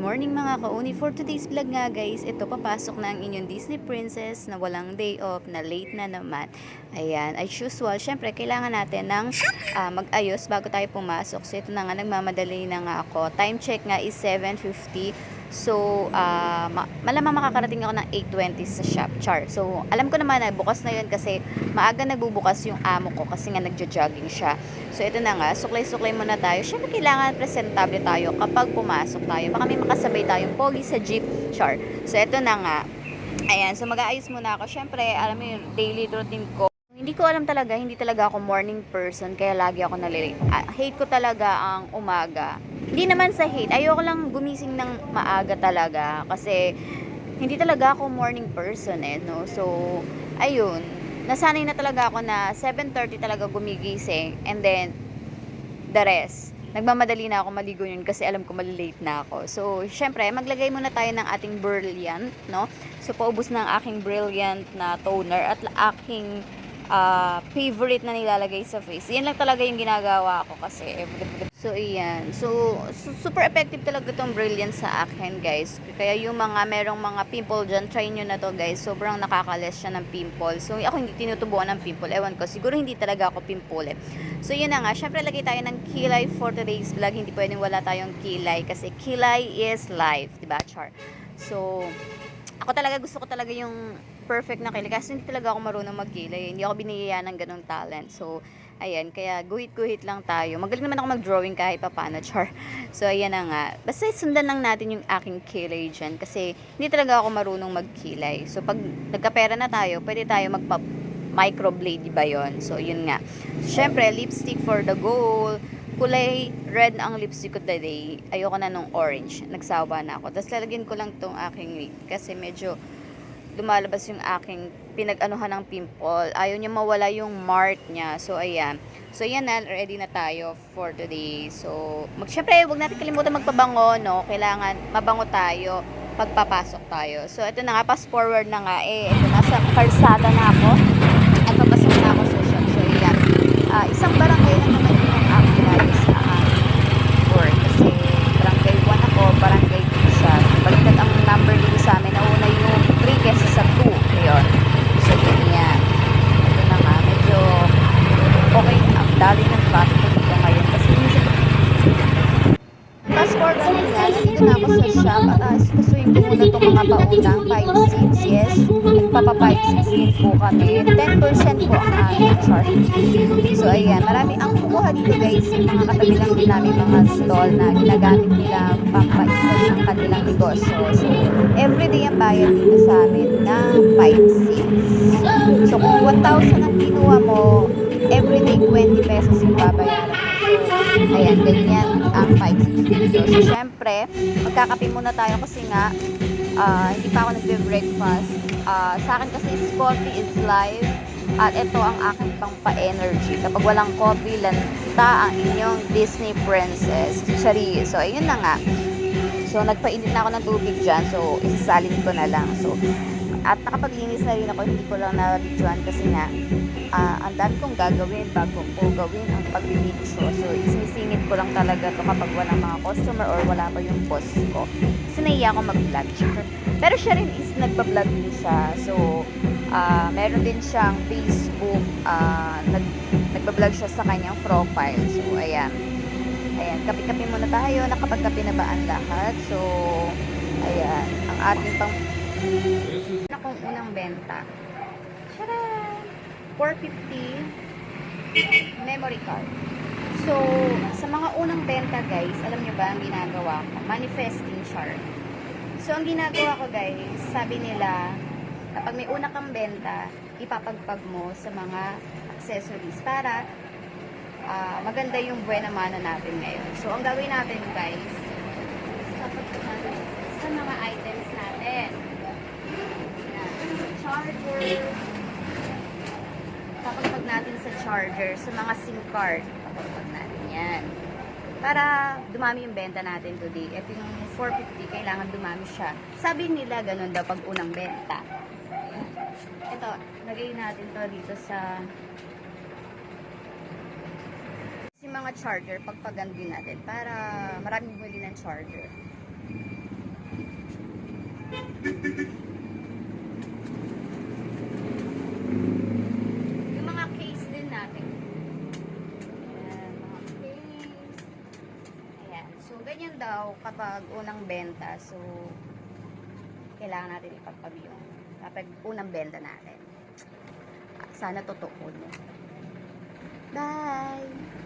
morning mga kauni. For today's vlog nga guys, ito papasok na ang inyong Disney princess na walang day off, na late na naman. Ayan, as usual, syempre kailangan natin ng ah, mag-ayos bago tayo pumasok. So ito na nga, nagmamadali na nga ako. Time check nga is 7.50. So, ah, ma- malamang makakarating ako ng 8.20 sa shop char. So, alam ko naman na bukas na yun kasi maaga nagbubukas yung amo ko kasi nga nagja-jogging siya. So, ito na nga, suklay-suklay muna tayo. Siyempre, kailangan presentable tayo kapag pumasok tayo. Baka may makasabay tayong pogi sa jeep char. So, ito na nga. Ayan, so mag-aayos muna ako. Siyempre, alam mo yung daily routine ko. Hindi ko alam talaga, hindi talaga ako morning person, kaya lagi ako nalilate. Ah, hate ko talaga ang umaga. Hindi naman sa hate, ayoko lang gumising ng maaga talaga kasi hindi talaga ako morning person eh, no? So, ayun, nasanay na talaga ako na 7.30 talaga gumigising and then the rest. Nagmamadali na ako maligo yun kasi alam ko malilate na ako. So, syempre, maglagay muna tayo ng ating brilliant, no? So, paubos na ang aking brilliant na toner at aking ah, favorite na nilalagay sa face. Yan lang talaga yung ginagawa ko kasi. So, iyan. So, su- super effective talaga itong brilliant sa akin, guys. Kaya yung mga merong mga pimple dyan, try nyo na to, guys. Sobrang nakakales siya ng pimple. So, ako hindi tinutubuan ng pimple. Ewan ko, siguro hindi talaga ako pimple. So, yun na nga. Syempre, lagay tayo ng kilay for today's vlog. Hindi pwedeng wala tayong kilay kasi kilay is life. Diba, Char? So, ako talaga gusto ko talaga yung perfect na kilay kasi hindi talaga ako marunong magkilay. Hindi ako binigyan ng ganong talent. So, ayan, kaya guhit-guhit lang tayo. Magaling naman ako mag-drawing kahit pa paano, char. So, ayan na nga. Basta sundan lang natin yung aking kilay dyan kasi hindi talaga ako marunong magkilay. So, pag nagkapera na tayo, pwede tayo magpa microblade ba yon So, yun nga. Siyempre, lipstick for the goal. Kulay red ang lipstick ko today. Ayoko na nung orange. Nagsawa na ako. Tapos lalagyan ko lang tong aking lip kasi medyo lumalabas yung aking pinag-anuhan ng pimple. Ayaw niya mawala yung mark niya. So, ayan. So, yan na. Ready na tayo for today. So, mag, syempre, huwag natin kalimutan magpabango, no? Kailangan mabango tayo pagpapasok tayo. So, ito na nga. Fast forward na nga. Eh, ito, nasa karsada na ako. At papasok na ako sa shop. So, ayan. Ah, isang barangay lang naman yung aking layo sa aking work. Kasi, barangay 1 ako, barangay 2 siya. Baliktad ang number dito sa amin. Nauna yung 3 kesa sa 2. Ayun. So, yun yan. Ito na nga. Medyo okay. Ang dali ng traffic dito ngayon. Kasi minsan Na nga, nandito na ako sa shop at uh, gustuin ko muna itong mga paunang 5 seats. Yes, nagpapa 5 seats din po kami. 10% po ang. So ayan, marami ang kukuha dito guys. Yung mga katabi lang din namin mga stall na ginagamit nila pampaikot ng kanilang negosyo. So everyday ang bayad dito sa amin ng 5 seats. So kung 1,000 ang kinuha mo, everyday 20 pesos yung babayaran. So, ayan, ganyan ang 560 syempre, magkakape muna tayo kasi nga, ah, hindi pa ako nagbe-breakfast. Ah, sa akin kasi is coffee is life. At ito ang aking pang pa-energy. Kapag walang coffee, lanta ang inyong Disney princess. Chari. So, ayun na nga. So, nagpainit na ako ng tubig dyan. So, isasalin ko na lang. So, at nakapaglinis na rin ako. Hindi ko lang na-videoan kasi nga, ah, ang dami kong gagawin bago ko gawin ang pagbibideo. So, isinisingit ko lang talaga to kapag walang mga customer or wala pa yung boss ko. Kasi naiya ako mag-vlog. Pero siya rin is nagpa-vlog din siya. So, ah, meron din siyang Facebook. ah, nag, nagpa-vlog siya sa kanyang profile. So, ayan. Ayan, kape-kape muna tayo. Nakapagkape na ba ang lahat? So, ayan. Ang ating pang akong unang benta. Tara! 450 memory card. So, sa mga unang benta guys, alam nyo ba ang ginagawa ko? Manifesting chart. So, ang ginagawa ko guys, sabi nila, kapag may una kang benta, ipapagpag mo sa mga accessories para ah, maganda yung buena mana natin ngayon. So, ang gagawin natin guys, sa mga items natin. Charger. Papagpag natin sa charger, sa mga SIM card. Papagpag natin yan. Para dumami yung benta natin today. Ito yung 450, kailangan dumami siya. Sabi nila, ganun daw pag unang benta. Ito, lagay natin to dito sa yung mga charger, pagpagan din natin para maraming bumili ng charger. ganyan daw kapag unang benta. So, kailangan natin ipagpabiyong kapag unang benta natin. Sana totoo. Bye!